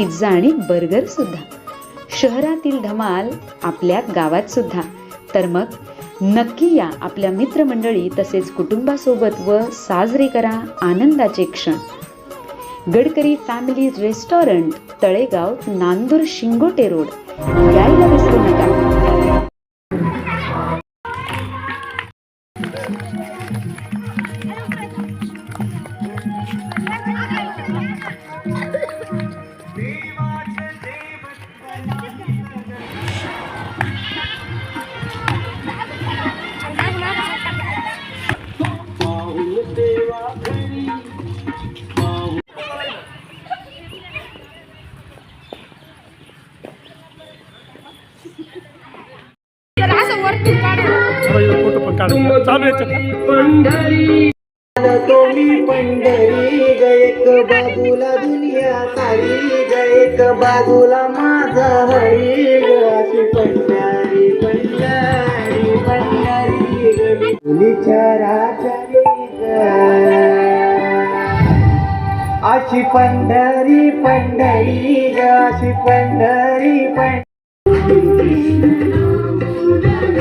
Pizza आणि burger सुद्धा. शहरातील धमाल आपल्या गावात सुद्धा. तर मग नक्की या आपल्या मित्रमंडळी तसेच कुटुंबासोबत व साजरे करा आनंदाचे क्षण. Gadkari family restaurant Talegaon Nandur Shingote road. यायला विसरू नका. फोटो पण चालू पंढरी एक बाजूला दुनिया सारी ग एक बाजूला माझा हरी ग. अशी पंढरी अशी पंढरी पंढरी ग अशी पंढरी पंढरी.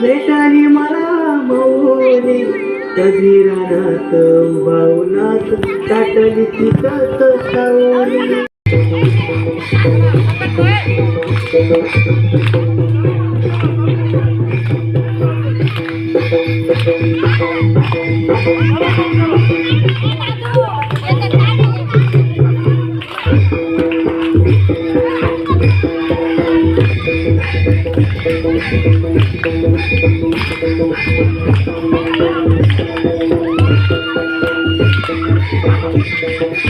भेटाली मला मौली कधी रानात भावनात ताटली तिकत सावली よかったね。